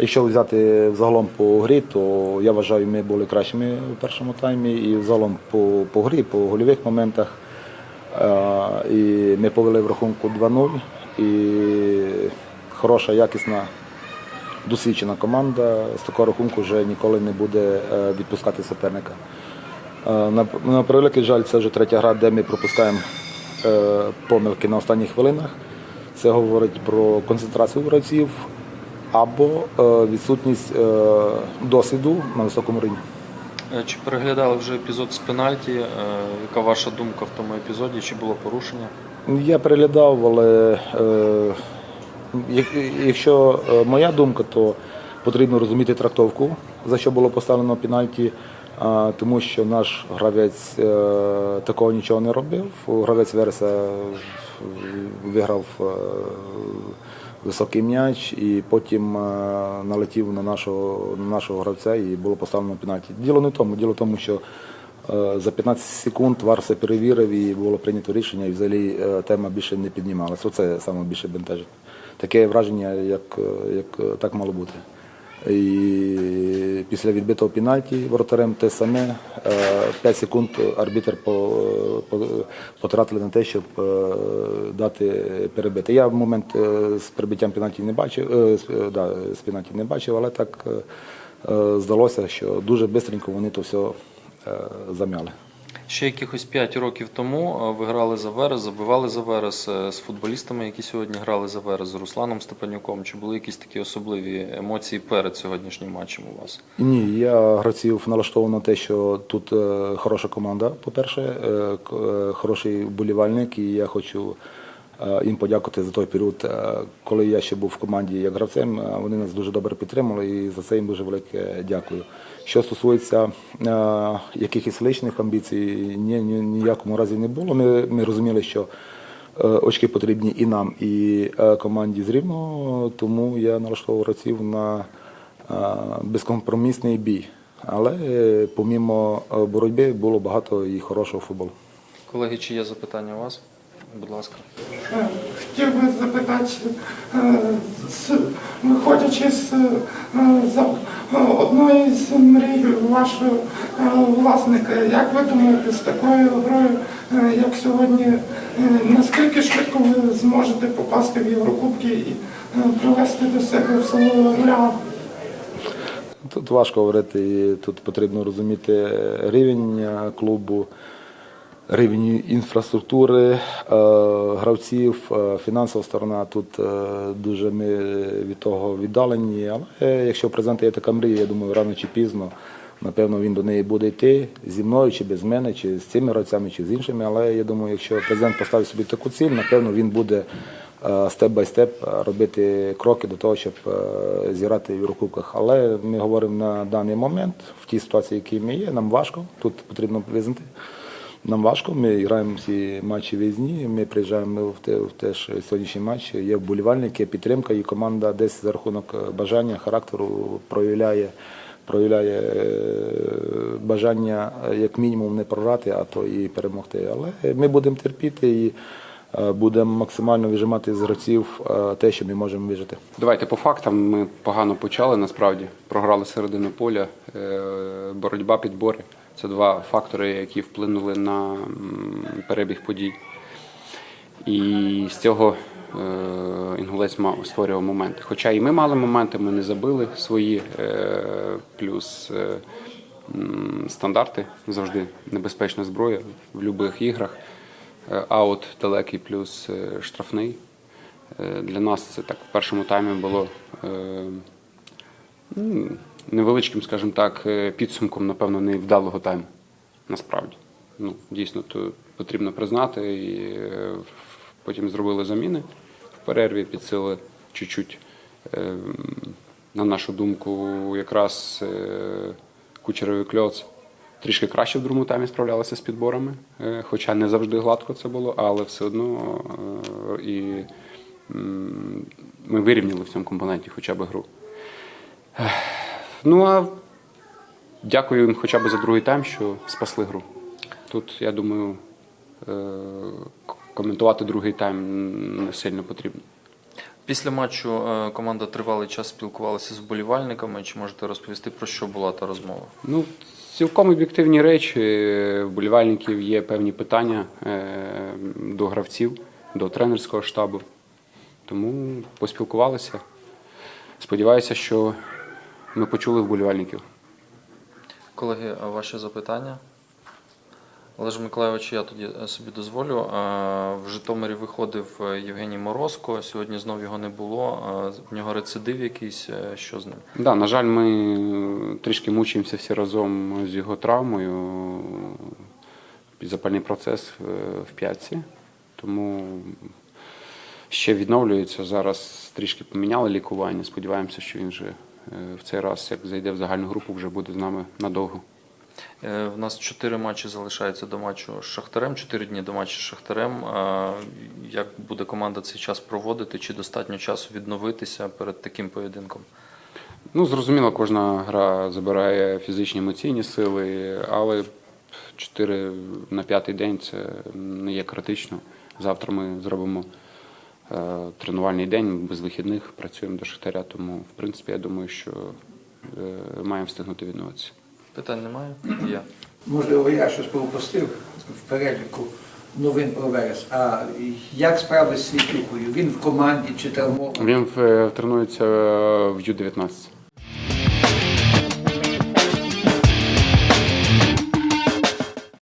Якщо взяти взагалом по грі, то я вважаю, ми були кращими у першому таймі. І взагалом по, по грі, по гольових моментах. Е, І ми повели в рахунку 2-0. І хороша, якісна, досвідчена команда з такого рахунку вже ніколи не буде е, відпускати суперника. Е, На, на превеликий жаль, це вже третя гра, де ми пропускаємо помилки на останніх хвилинах. Це говорить про концентрацію гравців або е, відсутність е, досвіду на високому рівні. Е, Чи переглядали вже епізод з пенальті? Яка ваша думка в тому епізоді? Чи було порушення? Я переглядав, але якщо моя думка, то потрібно розуміти трактовку, за що було поставлено пенальті, тому що наш гравець такого нічого не робив. Гравець Вереса е, виграв високий м'яч і потім е, налетів на нашого, на нашого гравця і було поставлено пенальті. Діло не тому, діло в тому, що Е, За 15 секунд ВАР все перевірив і було прийнято рішення, і взагалі е, тема більше не піднімалася. Оце саме більше бентежить. Таке враження, як, як так мало бути. І після відбитого пенальті воротарем те саме. 5 секунд арбітр по, по, потратили на те, щоб е, дати перебити. Я в момент е, з перебиттям пенальті не бачив, е, е, да, з пенальті не бачив, але так е, е, здалося, що дуже швидко вони то все е, замяли. Ще якихось 5 років тому е, ви грали за Верес, забивали за Верес е, з футболістами, які сьогодні грали за Верес, з Русланом Степанюком. Чи були якісь такі особливі емоції перед сьогоднішнім матчем у вас? Ні, я гравців налаштований на те, що тут е, хороша команда, по-перше, хороший вболівальник, і я хочу їм подякувати за той період, е, коли я ще був в команді як гравцем. е, Вони нас дуже добре підтримали і за це їм дуже велике дякую. Що стосується е, якихось личних амбіцій, ні, ні, ніякому разі не було. Ми, ми розуміли, що е, очки потрібні і нам, і е, команді з Рівного, тому я налаштовував гравців на е, безкомпромісний бій. Але е, помімо е, боротьби було багато і хорошого футболу. Колеги, чи є запитання у вас? Будь ласка. Хотів би запитати, е, виходячи з е, за- е, одної з мрій вашого власника, як ви думаєте, з такою грою, як сьогодні, наскільки швидко ви зможете попасти в Єврокубки і привести до себе в село Реал? Тут важко говорити, і тут потрібно розуміти рівень клубу, рівень інфраструктури, е, гравців, е, фінансова сторона. Тут е, дуже ми від того віддалені. Але якщо президента є така мрія, я думаю, рано чи пізно. Напевно, він до неї буде йти зі мною, чи без мене, чи з цими гравцями, чи з іншими. Але я думаю, якщо президент поставить собі таку ціль, напевно, він буде степ бай степ робити кроки до того, щоб зіграти в Єврокубках. Але ми говоримо на даний момент, в тій ситуації, в якій ми є, нам важко. Тут потрібно визнати. Нам важко, ми граємо всі матчі виїзні, ми приїжджаємо в те, в те ж сьогоднішній матч. Є вболівальники, підтримка, і команда десь за рахунок е, бажання, характеру проявляє, проявляє е, бажання е, як мінімум не програти, а то і перемогти. Але ми будемо терпіти і будемо максимально вижимати з гравців те, що ми можемо вижити. Давайте по фактам. Ми погано почали насправді. Програли середину поля, боротьба, підбори. Це два фактори, які вплинули на перебіг подій. І з цього е, інгулець створював моменти. Хоча і ми мали моменти, ми не забили свої, е, плюс е, стандарти завжди небезпечна зброя в будь-яких іграх. Аут далекий плюс штрафний. Для нас це так в першому таймі було невеличким, скажімо так, е, підсумком, напевно, невдалого тайму. Насправді. Ну, дійсно, то потрібно признати. І е, потім зробили заміни в перерві, підсили чуть-чуть, е, на нашу думку, якраз е, Кучеров Кльоц трішки краще в другому таймі справлялися з підборами, хоча не завжди гладко це було, але все одно і ми вирівняли в цьому компоненті хоча б гру. Ну а дякую їм хоча б за другий тайм, що спасли гру. Тут, я думаю, е, коментувати другий тайм не сильно потрібно. Після матчу е, команда тривалий час спілкувалася з вболівальниками. Чи можете розповісти про що була та розмова? Ну, цілком об'єктивні речі. Вболівальників є певні питання е, до гравців, до тренерського штабу. Тому поспілкувалися. Сподіваюся, що ми почули вболівальників. Колеги, а ваші запитання? Олеж Миколайович, я тоді е, собі дозволю. Е, В Житомирі виходив е, Євгеній Морозко. Сьогодні знов його не було. В нього рецидив якийсь. Що з ним? Да, на жаль, ми трішки мучаємося всі разом з його травмою. Запальний процес в п'ятці. Тому ще відновлюється. Зараз трішки поміняли лікування. Сподіваємося, що він вже в цей раз, як зайде в загальну групу, вже буде з нами надовго. Е, В нас чотири матчі залишаються до матчу з Шахтарем, чотири дні до матчу з Шахтарем. Е, Як буде команда цей час проводити? Чи достатньо часу відновитися перед таким поєдинком? Ну, зрозуміло, кожна гра забирає фізичні емоційні сили, але 4 на п'ятий день це не є критично. Завтра ми зробимо е, тренувальний день без вихідних, працюємо до Шахтаря, тому в принципі я думаю, що е, маємо встигнути відновитися. Питань немає? Я. Можливо, я щось пропустив в переліку новин про Верес. А як справи з Світлюкою? Він в команді чи травмований? Він е, тренується в Ю-19.